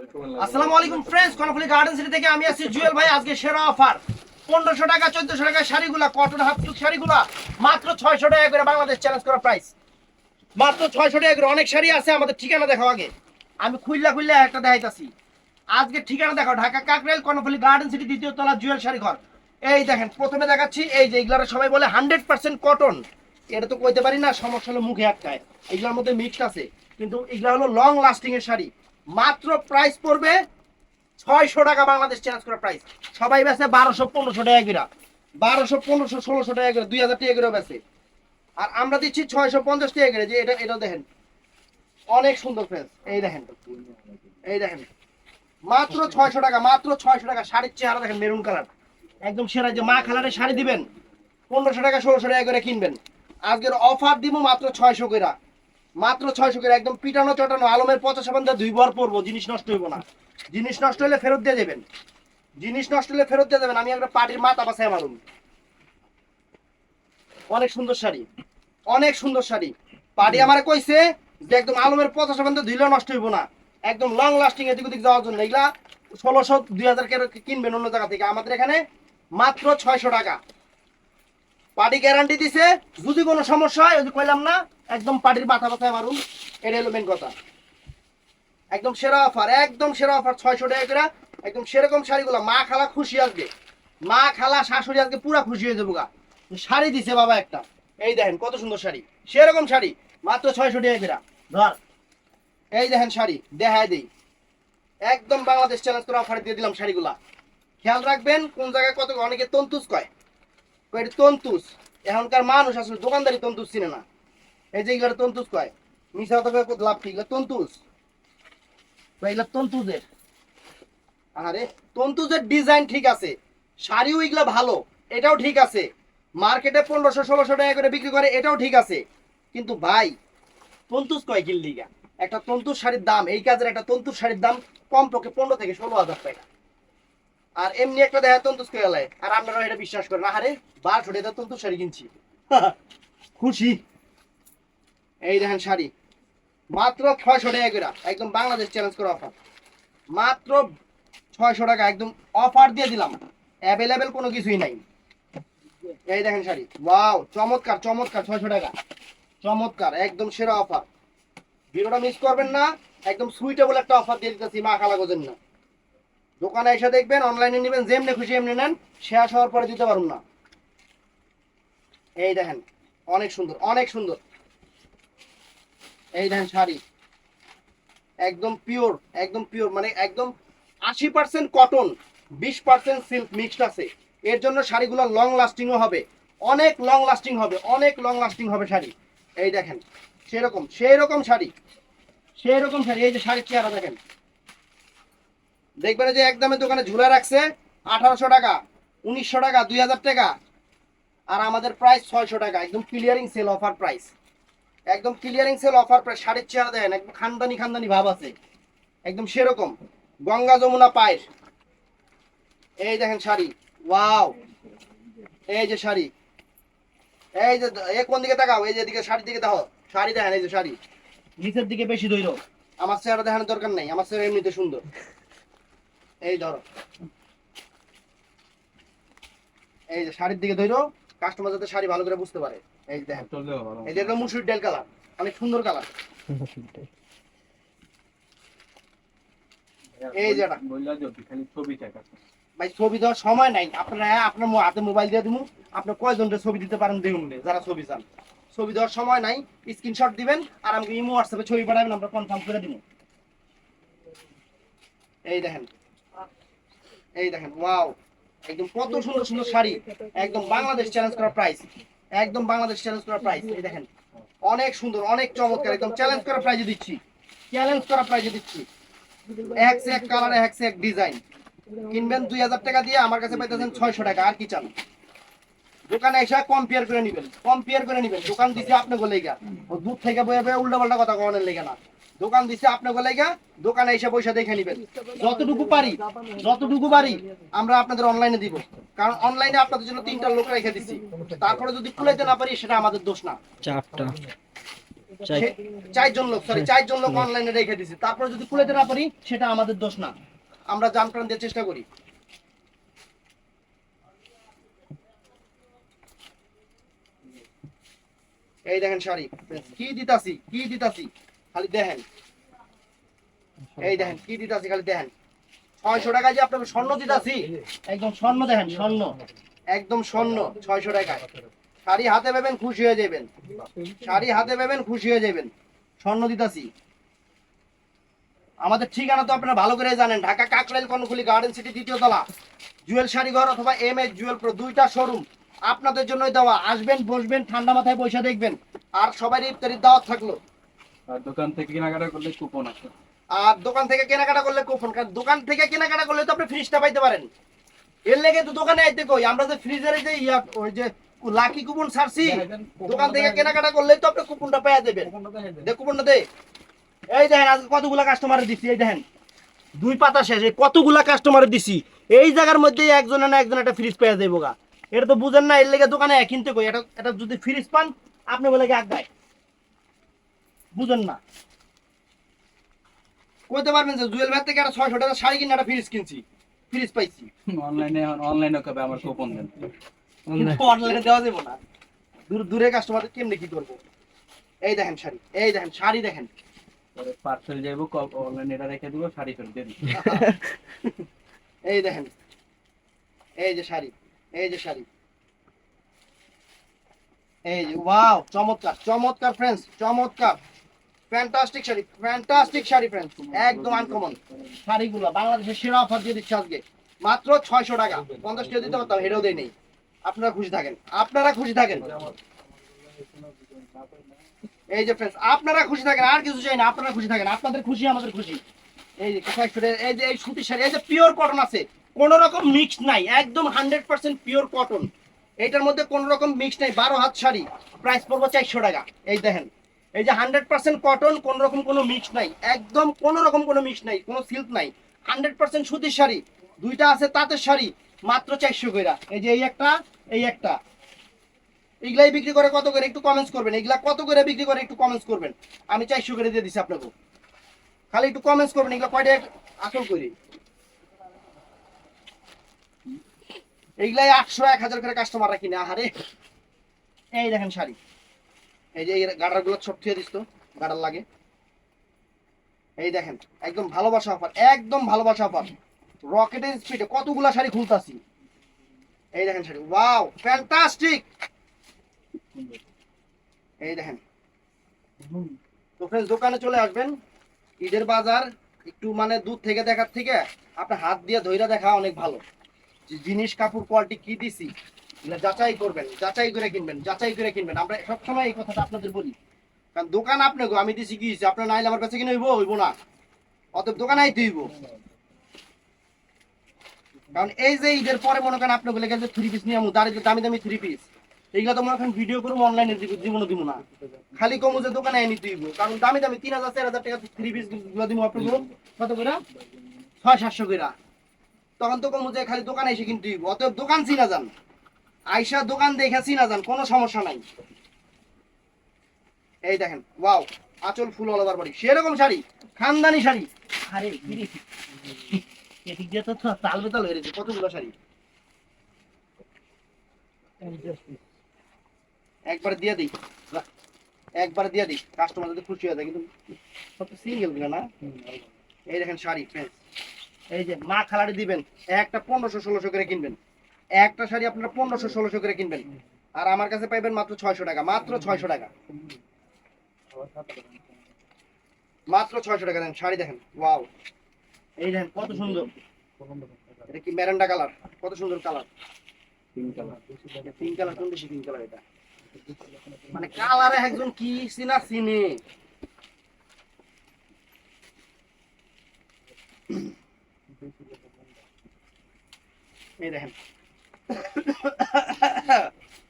আসসালামু আলাইকুম friends Karnaphuli garden city থেকে আমি আছি জুয়েল ভাই। আজকে সেরা অফার পনেরোশো টাকা, চোদ্দশো টাকা শাড়িগুলা কটন শাড়িগুলা, মাত্র ছয়শো টাকা করে বাংলাদেশ চ্যালেঞ্জ করা প্রাইস মাত্র ছয়শো টাকা করে অনেক শাড়ি আছে, আমাদের ঠিকানা আগে। আমি একটা দেখাইতাছি। আজকে ঠিকানা দেখো ঢাকা কাকরাইল, কর্ণফুলি গার্ডেন সিটি দ্বিতীয় তলা, জুয়েল শাড়ি ঘর। এই দেখেন, প্রথমে দেখাচ্ছি, এই যে এগুলার সবাই বলে হান্ড্রেড পার্সেন্ট কটন এটা তো কইতে পারি না, সমস্যা হলো মুখে আটকায়। এগুলোর মধ্যে মিক্সড আছে। কিন্তু এগুলা হলো লং লাস্টিং এর শাড়ি। মাত্র প্রাইস পড়বে ছয়শো টাকা বাংলাদেশ চেঞ্জ করা প্রাইস সবাই বেছে বারোশো, পনেরোশো টাকা করে। বারোশো, পনেরোশো, ষোলোশো টাকা করে, দুই হাজার টাকা বেছে আর আমরা দিচ্ছি ছয়শো, পঞ্চাশ টাকা করে, যে এটা এটা দেখেন। অনেক সুন্দর ফ্রেন্স এই দেখেন এই দেখেন। মাত্র ছয়শো টাকা, মাত্র ছয়শো টাকা শাড়ির চেহারা দেখেন, মেরুন কালার একদম সেরা, যে মা কালারের শাড়ি দিবেন, পনেরোশো টাকা, ষোলোশো টাকা করে কিনবেন। আজকের অফার দিব মাত্র ছয়শো করে মাত্র ছয়শো করে, একদম পিটানো চটানো, আলমের পচা সাবান দিয়ে দুই বার পরবো জিনিস নষ্ট হইব না। জিনিস নষ্ট হলে ফেরত দিয়ে দেবেন। জিনিস নষ্ট হলে ফেরত দিয়ে দেবেন, আমি একটা পার্টির মাথা বাসায় মারুন অনেক সুন্দর শাড়ি, অনেক সুন্দর শাড়ি। পার্টি আমার কইছে যে একদম আলমের পচা সাবান দিয়ে ধুইলেও নষ্ট হইব না। একদম লং লাস্টিং এদিক ওদিক যাওয়ার জন্য। এগুলা ষোলোশো, দুই হাজার কিনবেন অন্য জায়গা থেকে। আমাদের এখানে মাত্র ছয়শো টাকা। পার্টি গ্যারান্টি দিছে। যদি কোনো সমস্যা হয়, ওই কইলাম না, একদম পার্টির মাথা ব্যথায় মারুন। এটা হলো মেন কথা। একদম সেরা অফার একদম সেরা অফার ছয়শো টাকা করে। একদম সেরকম শাড়িগুলো, মা খালা খুশি আসবে মা খালা শাশুড়ি আজকে পুরা খুশি হয়ে যাব গা। শাড়ি দিছে বাবা একটা। এই দেখেন কত সুন্দর শাড়ি। সেরকম শাড়ি, মাত্র ছয়শো টাকা করে। ধর। এই দেখেন শাড়ি, দেখায় দেই। একদম বাংলাদেশ চ্যালেঞ্জ করে অফার দিয়ে দিলাম শাড়িগুলা। খেয়াল রাখবেন কোন জায়গায় কত, অনেকে তন্তুস কয় কয়। তন্তুস। এখনকার মানুষ আসলে দোকানদারি তন্তুস চিনে না। এই যে এগুলো তন্তুস কয় মিশা কথা লাভ ঠিক তন্তুস। এগুলো তন্তুজের। আরে তন্তুজের ডিজাইন ঠিক আছে, শাড়িও এগুলো ভালো, এটাও ঠিক আছে। মার্কেটে পনেরোশো, ষোলোশো টাকা করে বিক্রি করে, এটাও ঠিক আছে। কিন্তু ভাই, তন্তুস কয় কিল্লিগা একটা তন্তুর শাড়ির দাম, এই কাজের একটা তন্তুর শাড়ির দাম কম পক্ষে পনেরো থেকে ষোলো হাজার টাকা। আর এমনি একটা দেখা তন্তুস করে এলাই আর আপনারা এটা বিশ্বাস করেন। আরে বারোশো টাকা তন্তুর শাড়ি কিনছি। খুশি। এই দেখেন শাড়ি। মাত্র ছয়শো টাকা করে একদম বাংলাদেশ চ্যালেঞ্জ করে অফার মাত্র ছয়শো টাকা একদম অফার দিয়ে দিলাম। অ্যাভেলেবেল কোনো কিছুই নাই। এই দেখেন শাড়ি। ওয়াও চমৎকার চমৎকার, ছয়শো টাকা। চমৎকার, একদম সেরা অফার ভিডিওটা মিস করবেন না, একদম সুইটেবল একটা অফার দিয়ে দিতেছি মা খালা গোজেন না দোকানে এসে দেখবেন অনলাইনে নেবেন, যেমনি খুশি এমনি নেন, শেষ হওয়ার পরে দিতে পারুন না। এই দেখেন, অনেক সুন্দর অনেক সুন্দর। এই দেখেন শাড়ি। একদম পিওর একদম পিওর মানে একদম আশি পার্সেন্ট কটন বিশ পার্সেন্ট সিল্ক মিক্সড আছে। এর জন্য শাড়িগুলো লং লাস্টিংও হবে। অনেক লং লাস্টিং হবে, অনেক লং লাস্টিং হবে শাড়ি। এই দেখেন, সেরকম সেই রকম শাড়ি। সেই রকম শাড়ি, এই যে শাড়ির চেহারা দেখেন। দেখবেন যে একদমে দোকানে ঝুলে রাখছে আঠারোশো টাকা উনিশশো টাকা দুই হাজার টাকা। আর আমাদের প্রাইস ছয়শো টাকা একদম ক্লিয়ারিং সেল অফার প্রাইস একদম ক্লিয়ারিং সেল অফার প্রাইস শাড়ির চেহারা দেখেন একদম খানদানি খানদানি ভাব আছে। একদম সেরকম। গঙ্গা যমুনা পায়ের। এই দেখেন শাড়ি। ওয়াও! এই যে শাড়ি। এই যে এ কোন দিকে তাকাও? এই যে দিকে শাড়ির দিকে দেখো শাড়ি দেখেন এই যে শাড়ি। নিচের দিকে বেশি ধৈর আমার চেহারা দেখানোর দরকার নাই। আমার চেহারা এমনিতে সুন্দর। এই ধরো। এই যে শাড়ির দিকে ধরো কাস্টমার যাতে শাড়ি ভালো করে বুঝতে পারে। এই দেখেন এই যে মুসুর ডাল কালার অনেক সুন্দর কালার। এই যে এটা। ভাই ছবি দেওয়ার সময় নাই। আপনারা আপনার হাতে মোবাইল দিয়ে দিব আপনি কয়জনটা ছবি দিতে পারেন দেখুন যারা ছবি চান। ছবি দেওয়ার সময় নাই স্ক্রিনশট দিবেন আর আমাকে ইমো হোয়াটসঅ্যাপে ছবি পাঠাবেন আমরা কনফার্ম করে দিব এই দেখেন এই দেখেন, ওয়াও। একদম কত সুন্দর সুন্দর শাড়ি। একদম বাংলাদেশ চ্যালেঞ্জ প্রাইস একদম বাংলাদেশ চ্যালেঞ্জ প্রাইস এই দেখেন, অনেক সুন্দর, অনেক চমৎকার। একদম চ্যালেঞ্জ প্রাইজে দিচ্ছি। চ্যালেঞ্জ প্রাইজে দিচ্ছি। এক সে এক কালার এক সে এক ডিজাইন কিনবেন দুই হাজার টাকা দিয়ে আমার কাছে পাইতেছেন ছয়শো টাকা। আর কি চান? দোকানে এসে কম্পেয়ার করে নিবেন। কম্পেয়ার করে নিবেন। দোকান দিছে আপনি গলেগা ও দূর থেকে বয়ে বয়ে উল্টা পাল্টা কথা কমানোর লেগে না। দোকান দিছে আপনি গলেগা দোকানে এসে পয়সা দেখে নিবেন। যতটুকু পারি যতটুকু পারি আমরা আপনাদের অনলাইনে দিব। কারণ অনলাইনে আপনাদের জন্য তিনটা লোক রেখে দিচ্ছি তারপরে যদি কুলাইতে না পারি সেটা আমাদের দোষ না। চারটা। চারজন লোক সরি চারজন লোক অনলাইনে রেখে দিছি। তারপরে যদি খুলেতে না পারি সেটা আমাদের দোষ না। আমরা জান প্রাণ দিয়ে চেষ্টা করি। এই দেখেন শাড়ি। কি দিতাছি? কি দিতাছি? খালি দেখেন। এই দেখেন কি দিতাছি খালি দেখেন। ছয়শো টাকায় যে আপনাকে স্বর্ণ দিতাছি একদম স্বর্ণ দেখেন স্বর্ণ। একদম স্বর্ণ ছয়শো টাকায়। শাড়ি হাতে পাবেন খুশি হয়ে যাবেন। শাড়ি হাতে পাবেন খুশি হয়ে যাবেন। স্বর্ণ দিতাছি। আমাদের ঠিকানা তো আপনারা ভালো করে জানেন ঢাকা কাকরাইল কর্ণফুলি গার্ডেন সিটি দ্বিতীয় তলা। জুয়েল শাড়ি ঘর অথবা এম এস জুয়েল প্রো দুইটা শোরুম আপনাদের জন্যই দেওয়া। আসবেন বসবেন ঠান্ডা মাথায় পয়সা দেখবেন। আর সবারই ইফতারির দাওয়াত থাকল। আর দোকান থেকে কেনাকাটা করলে কুপন আছে। আর দোকান থেকে কেনাকাটা করলে কুপন কারণ দোকান থেকে কেনাকাটা করলে তো আপনি ফ্রিজটা পাইতে পারেন। এর লেগে তো দোকানে আইতে কই আমরা যে ফ্রিজের যে ইয়া ওই যে লাকি কুপন ছাড়ছি দোকান থেকে কেনাকাটা করলে তো আপনি কুপনটা পেয়ে যাবেন দে কুপনটা দে। এই দেখেন আজকে কতগুলা কাস্টমারে দিছি এই দেখেন। দুই পাতা শেষ এই কতগুলা কাস্টমারে দিছি। এই জায়গার মধ্যে একজনে না একজন একটা ফ্রিজ পেয়ে যাইব গা এটা তো বুঝেন না এর লেগে দোকানে কিনতে কই এটা এটা যদি ফ্রিজ পান আপনি বলে কি আগায় বুঝেন না। কইতে পারবেন যে জুয়েল ভাই থেকে একটা ছয়শো টাকা শাড়ি কিনে একটা ফ্রিজ কিনছি। ফ্রিজ পাইছি। অনলাইনে অনলাইনে কবে আমার কুপন দেন। কিন্তু অনলাইনে দেওয়া যাবে না। দূর দূরে কাস্টমার কেমনে কি করব? এই দেখেন শাড়ি এই দেখেন শাড়ি দেখেন। পরে পার্সেল যাইবো অনলাইনে এটা রেখে দিব শাড়ি ফেরত দিয়ে এই দেখেন এই যে শাড়ি এই যে শাড়ি। এই যে ওয়াও চমৎকার চমৎকার ফ্রেন্ডস চমৎকার। Fantastic sari fantastic sari friends একদম আনকমন শাড়িগুলো বাংলাদেশের সেরা অফার দিয়ে দিচ্ছে আজকে। মাত্র ছয়শো টাকা, পঞ্চাশ টাকা দিতে পারতাম হেরেও দেয় নেই। আপনারা খুশি থাকেন, আপনারা খুশি থাকেন। এই যে ফ্রেন্ডস আপনারা খুশি থাকেন, আর কিছু চাই না, আপনারা খুশি থাকেন, আপনাদের খুশি, আমাদের খুশি। এই যে এই যে এই সুতির শাড়ি, এই যে পিওর কটন আছে, কোন রকম মিক্স নাই, একদম হান্ড্রেড পার্সেন্ট পিওর কটন এটার মধ্যে কোন রকম মিক্স নাই, বারো হাত শাড়ি প্রাইস পড়ব চারশো টাকা। এই দেখেন এই যে হান্ড্রেড পার্সেন্ট কটন কোন রকম কোনো মিক্স নাই, একদম কোন রকম কোনো মিক্স নাই, কোনো সিল্ক নাই। হান্ড্রেড পার্সেন্ট সুতির শাড়ি, দুইটা আছে তাঁতের শাড়ি, মাত্র চারশো কইরা। এই যে এই একটা এই একটা। এগুলাই বিক্রি করে কত করে একটু কমেন্টস করবেন, এগুলা কত করে বিক্রি করে একটু কমেন্টস করবেন। আমি চারশো করে দিয়ে দিচ্ছি আপনাকে। খালি একটু কমেন্টস করবেন, এগুলা কয়টা আসল করি এইগুলাই আটশো এক হাজার করে কাস্টমাররা কিনে আহারে। এই দেখেন শাড়ি। এই যে গাডারগুলো ছোট দিয়ে দিস তো, গাডার লাগে। এই দেখেন, একদম ভালোবাসা অফার, একদম ভালোবাসা অফার। রকেটের স্পিডে কতগুলা শাড়ি খুলতাছি। এই দেখেন শাড়ি, ওয়াও, ফ্যান্টাস্টিক! এই দেখেন। তো ফ্রেন্ডস দোকানে চলে আসবেন, ঈদের বাজার, একটু মানে দূর থেকে দেখার থেকে, আপনার হাত দিয়ে ধইরা দেখা অনেক ভালো। জিনিস, কাপড় কোয়ালিটি কি দিছি যাচাই করবেন, যাচাই করে কিনবেন, যাচাই করে কিনবেন। আমরা সবসময় এই কথাটা আপনাদের বলি। কারণ দোকান আপনি আমি দিছি কি? আপনার নাইলে আমার কাছে কিনে হইব হইব না। অতএব দোকানে আইতে হইব। কারণ এই যে ঈদের পরে মনে করেন আপনি বলে গেছে থ্রি পিস নিয়ে আমু দাঁড়িয়ে দামি দামি থ্রি পিস এইগুলা তো মনে করেন ভিডিও করব অনলাইনে জীবনও দিব না। খালি কমু যে দোকানে এনে দিব কারণ দামি দামি তিন হাজার, চার হাজার টাকা থ্রি পিসগুলো দিব আপনি কত করে ছয়, সাতশো করে তখন তো কমু যে খালি দোকানে এসে কিনতে দিব অতএব দোকান চিনা যান। আইসা দোকান দেখে চিনা যান, কোনো সমস্যা নাই। এই দেখেন, ওয়াও, আচল ফুল অল বডি সেরকম শাড়ি, খানদানি শাড়ি। একবার দিয়ে দিই। কাস্টমার যদি খুশি হয়ে যায়, কিন্তু না? এই দেখেন শাড়ি ফ্রেন্ডস এই যে, মা দিবেন, একটা পনেরোশো, ষোলোশো করে কিনবেন। একটা শাড়ি আপনারা পনেরোশো ষোলোশো করে কিনবেন। আর আমার কাছে পাইবেন মাত্র ছয়শো টাকা মাত্র ছয়শো টাকা। মাত্র ছয়শো টাকা দেন শাড়ি দেখেন ওয়াও। এই দেখেন কত সুন্দর। এটা কি ম্যারেন্ডা কালার? কত সুন্দর colour. Pink colour. Pink colour কোন বেশি পিঙ্ক কালার এটা? মানে কালারে একজন কি চিনা চিনে? এই দেখেন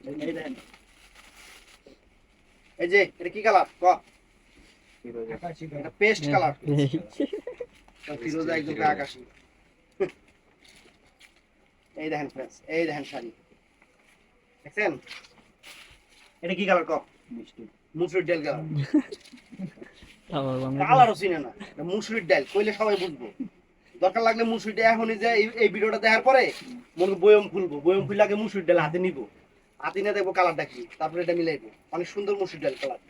এই দেখেন এই যে এটা কি কালার ক। পেস্ট কালার ফিরোজা একদম আকাশি। এই দেখেন ফ্রেন্ডস এই দেখেন শাড়ি। দেখছেন? এটা কি কালার ক? মিষ্টি। মুসুরির ডাল কালার আবার কালারও চিনে না। মুসুরির ডাল কইলে সবাই বুঝব। দরকার লাগলে মুসুরির ডাল এখনই যে এই- ভিডিওটা দেখার পরে মনে বয়ম খুলবো বয়ম খুললে আগে মুসুরির ডাল হাতে নিবো। হাতে নিয়ে দেখব কালারটা কি। তারপরে এটা মিলাইবো অনেক সুন্দর মুসুরির ডাল কালার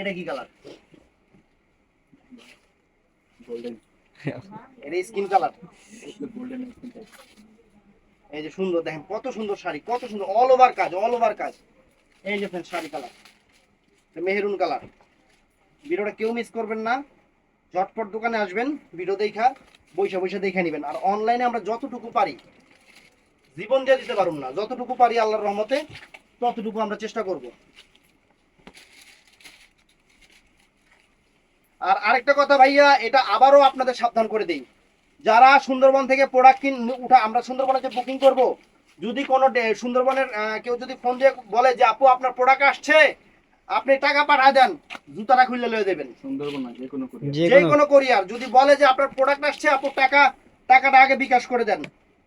এটা কি কালার গোল্ডেন এটা স্কিন কালার গোল্ডেন এই যে সুন্দর দেখেন কত সুন্দর শাড়ি কত সুন্দর। অল ওভার কাজ অল ওভার কাজ। এই যে ফ্রেন্ড শাড়ি কালার মেহরুন কালার ভিডিওটা কেউ মিস করবেন না। ঝটপট দোকানে আসবেন ভিডিও দেখা। বৈশা বৈশা দেখে নেবেন। আর অনলাইনে আমরা যতটুকু পারি, জীবন দিয়ে দিতে পারুম না, যতটুকু পারি আল্লাহর রহমতে, ততটুকু আমরা চেষ্টা করব। আর আরেকটা কথা ভাইয়া, এটা আবারও আপনাদের সাবধান করে দেই। যারা সুন্দরবন থেকে প্রোডাক্ট কিন উঠা আমরা সুন্দরবনে যে বুকিং করব, যদি কোনো সুন্দরবনের কেউ যদি ফোন দিয়ে বলে যে, আপু, আপনার প্রোডাক্ট আসছে, আপনি টাকা পাঠা দেন। জুতাটা খুলে লয়ে দেবেন সুন্দরবন না যে কোনো কোরিয়ার যদি বলে যে আপনার প্রোডাক্ট আসছে আপু টাকা টাকাটা আগে বিকাশ করে দেন।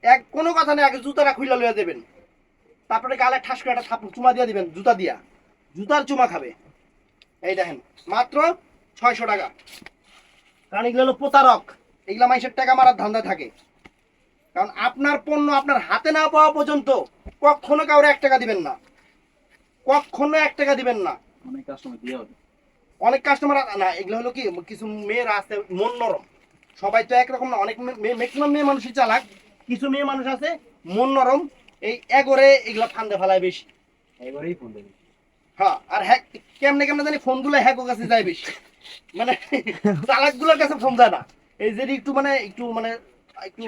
এক কোনো কথা নেই আগে জুতাটা খুলে লয়ে দেবেন তারপরে গালে ঠাস করে একটা থাপ চুমা দিয়ে দিবেন জুতা দিয়া। জুতার চুমা খাবে। এই দেখেন মাত্র ছয়শো টাকা। কারণ এগুলো হলো প্রতারক। এগুলা মানুষের টাকা মারার ধান্দা থাকে। কারণ আপনার পণ্য আপনার হাতে না পাওয়া পর্যন্ত কখনো কাউরে এক টাকা দিবেন না। কখনো এক টাকা দিবেন না। অনেক কাস্টমার দিয়ে হবে। অনেক কাস্টমার না এগুলো হলো কি কিছু মেয়েরা আছে মন নরম। সবাই তো একরকম না অনেক ম্যাক্সিমাম মেয়ে মানুষই চালাক। কিছু মেয়ে মানুষ আছে মন নরম এই এগরে এগুলো ফান্দে ফেলায় বেশি। এবারেই ফোন দেবে হ্যাঁ আর হ্যাক কেমনে কেমনে জানি ফোনগুলো হ্যাকও কাছে যায় বেশি। মানে চালাকগুলোর কাছে ফোন যায় না। এই যে একটু মানে একটু মানে একটু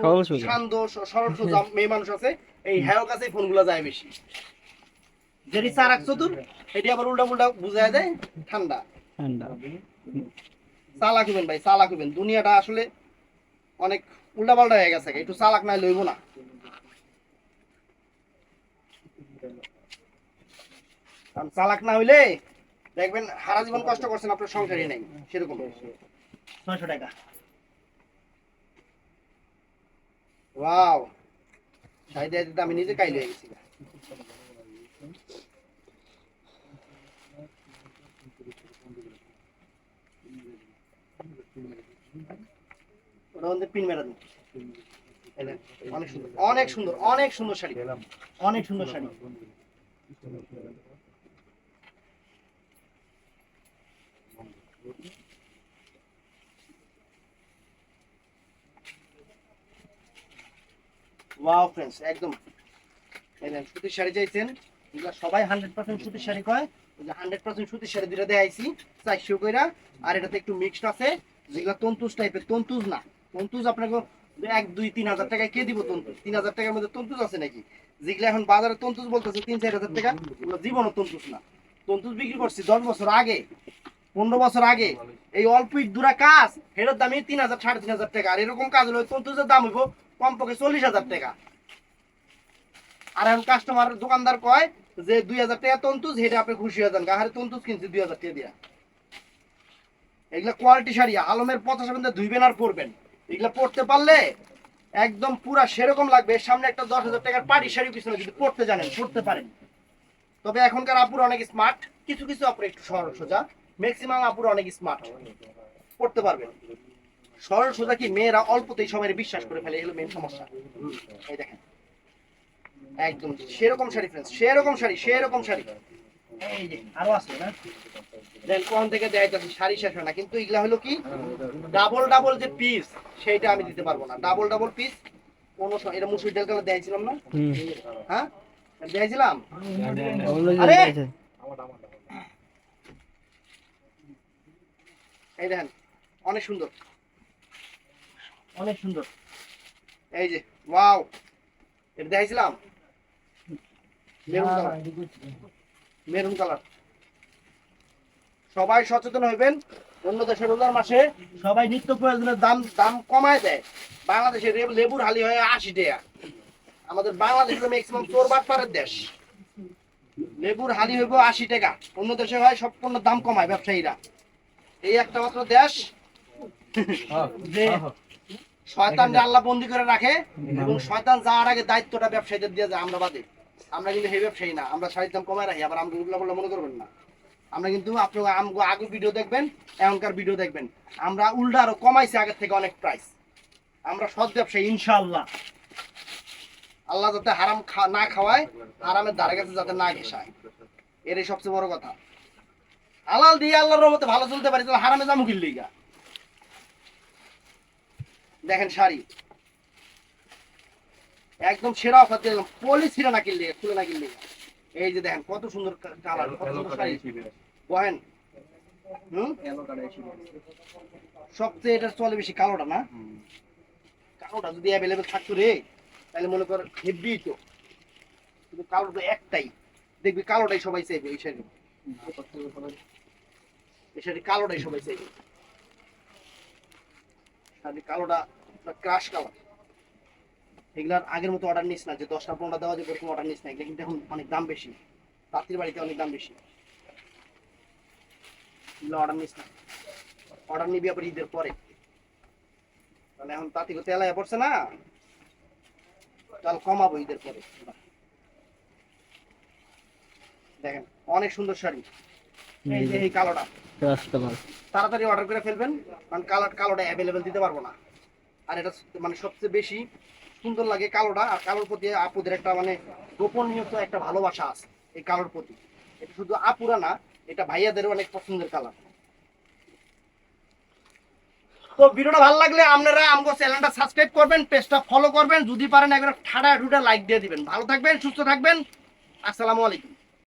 শান্ত সরল সোজা মেয়ে মানুষ আছে এই হ্যাও কাছে ফোনগুলো যায় বেশি। যেটি চারাক চতুর এটি আবার উল্টা উল্টা বুঝায় দেয় ঠান্ডা। চালাক হইবেন ভাই চালাক হইবেন। দুনিয়াটা আসলে অনেক উল্টা পাল্টা হয়ে গেছে একটু চালাক নাই লইব না। কারণ চালাক না হইলে দেখবেন সারা জীবন কষ্ট করছেন আপনার সংসারই নেই সেরকম। ছয়শো টাকা। ওয়াও। দিতে আমি নিজে কাইল গেছি। ফ্রেন্ডস একদম। সুতির শাড়ি চাইছেন সবাই হান্ড্রেড পার্সেন্ট সুতির শাড়ি কয়? হান্ড্রেড পার্সেন্ট সুতির শাড়ি দুটা দেখাইছি চারশো কইরা, আর এটাতে একটু মিক্সড আছে। যেগুলা তন্তুজ টাইপের তন্তুজ না। তন্তুজ আপনাকে এক, দুই, তিন হাজার টাকায় কে দিব তন্তুজ? তিন হাজার টাকার মধ্যে তন্তুজ আছে নাকি? যেগুলো এখন বাজারে তন্তুজ বলতেছে, তিন, চার হাজার টাকা, ওগুলো জীবনও তন্তুজ না। তন্তুজ বিক্রি করছি দশ বছর আগে, পনেরো বছর আগে। এই অল্প দুরা কাজ এটার দামই তিন হাজার, সাড়ে তিন হাজার টাকা। আর এরকম কাজ হলো তন্তুজের দাম হইব কমপক্ষে চল্লিশ হাজার টাকা। আর এখন কাস্টমার দোকানদার কয় যে, দুই হাজার টাকা তন্তুজ, হেঁটে আপনি খুশি হয়ে যান। গাহারে তন্তুজ কিনছি দুই হাজার টাকা দিয়া। এগুলা কোয়ালিটি শাড়ি, আলমের পঞ্চাশ মধ্যে ধুইবেন আর পরবেন। এগুলা পরতে পারলে একদম পুরা সেরকম লাগবে, সামনে একটা দশ হাজার টাকার পাটি শাড়ি পিছনে যদি পড়তে জানেন, পড়তে পারেন। তবে এখনকার আপুরা অনেক স্মার্ট কিছু কিছু আপুরা একটু সরল সোজা ম্যাক্সিমাম আপুরা অনেক স্মার্ট পড়তে পারবেন। সরল সোজা কি মেয়েরা অল্পতেই সবাই বিশ্বাস করে ফেলে, এগুলো মেন সমস্যা। এই দেখেন। একদম সেরকম শাড়ি ফ্রেন্ডস সেরকম শাড়ি সেরকম শাড়ি। এই যে আরও আছে না? দেন কোন থেকে দেয় তো শাড়ি শেষ না কিন্তু এগুলা হলো কি? ডাবল ডাবল যে পিস সেইটা আমি দিতে পারব না। ডাবল ডাবল পিস কোন এটা মুসুর ডাল কালার দিয়েছিলাম না? হ্যাঁ? দিয়েছিলাম আরে! এই দেখেন অনেক সুন্দর। অনেক সুন্দর। এই যে ওয়াও এটা দেখাইছিলাম মেরুন কালার। সবাই সচেতন হইবেন অন্য দেশের রোজার মাসে সবাই নিত্য প্রয়োজনের দাম দাম কমায় দেয়। বাংলাদেশে লেবুর হালি হয় আশি টাকা। আমাদের বাংলাদেশ ম্যাক্সিমাম চোর বাটপাড়ের দেশ। লেবুর হালি হইব আশি টাকা। অন্য দেশে হয় সব পণ্যের দাম কমায় ব্যবসায়ীরা। এই একটা মাত্র দেশ যে শয়তান আল্লাহ বন্দি করে রাখে এবং শয়তান যাওয়ার আগে দায়িত্বটা ব্যবসায়ীদের দিয়ে যায় আমরা বাদে আমরা কিন্তু সেই ব্যবসায়ী না, আমরা শাড়ির দাম কমায় রাখি, আবার আমরা উল্লা পাল্লা মনে করবেন না। আমরা কিন্তু আপনারা আগে ভিডিও দেখবেন, এখনকার ভিডিও দেখবেন। আমরা উল্টা আরও কমাইছি আগের থেকে অনেক প্রাইস আমরা সৎ ব্যবসায়ী, ইনশাআল্লাহ। আল্লাহ যাতে হারাম না খাওয়ায়, হারামের ধারে কাছে যাতে না ঘেসায় এটাই সবচেয়ে বড় কথা। হালাল দিয়ে আল্লাহর রহমতে ভালো চলতে পারি, তাহলে হারামে জামু কিনলি দেখেন শাড়ি। একদম সেরা অফার দিলাম। পলি ছিঁড়ে না কিনলে খুলে না কিনলে। এই যে দেখেন কত সুন্দর কালার কত সুন্দর শাড়ি বহেন। সবচেয়ে এটা চলে বেশি কালোটা না? কালোটা যদি অ্যাভেলেবেল থাকতো রে তাহলে মনে কর হেভি তো। কিন্তু কালোটা একটাই। দেখবি কালোটাই সবাই চাইবে এই শাড়ি এই শাড়ি কালোটাই সবাই চাইবে। শাড়ি কালোটা ক্রাশ কালার এগুলার আগের মতো অর্ডার নিস না যে দশটা পনেরোটা দেওয়া যে এরকম অর্ডার নিস না এগুলো কিন্তু এখন অনেক দাম বেশি। রাত্রির বাড়িতে অনেক দাম বেশি। এগুলো অর্ডার নিস না। অর্ডার নিবি আবার ঈদের পরে। তাহলে এখন তাঁতি করতে এলাইয়া পড়ছে না। তাহলে কমাবো ঈদের পরে। দেখেন অনেক সুন্দর শাড়ি। এই যে এই কালোটা। তাড়াতাড়ি অর্ডার করে ফেলবেন কারণ কালার কালোটা অ্যাভেলেবেল দিতে পারব না। আর এটা মানে সবচেয়ে বেশি সুন্দর লাগে কালোটা, আর কালোর প্রতি আপুদের একটা মানে গোপনীয় একটা ভালোবাসা আছে এই কালোর প্রতি। এটা শুধু আপুরা না, এটা ভাইয়াদেরও অনেক পছন্দের কালার। তো ভিডিওটা ভালো লাগলে আপনারা আমাকে চ্যানেলটা সাবস্ক্রাইব করবেন, পেজটা ফলো করবেন। যদি পারেন একবার ঠাডা ঠুটা লাইক দিয়ে দিবেন। ভালো থাকবেন, সুস্থ থাকবেন। আসসালামু আলাইকুম।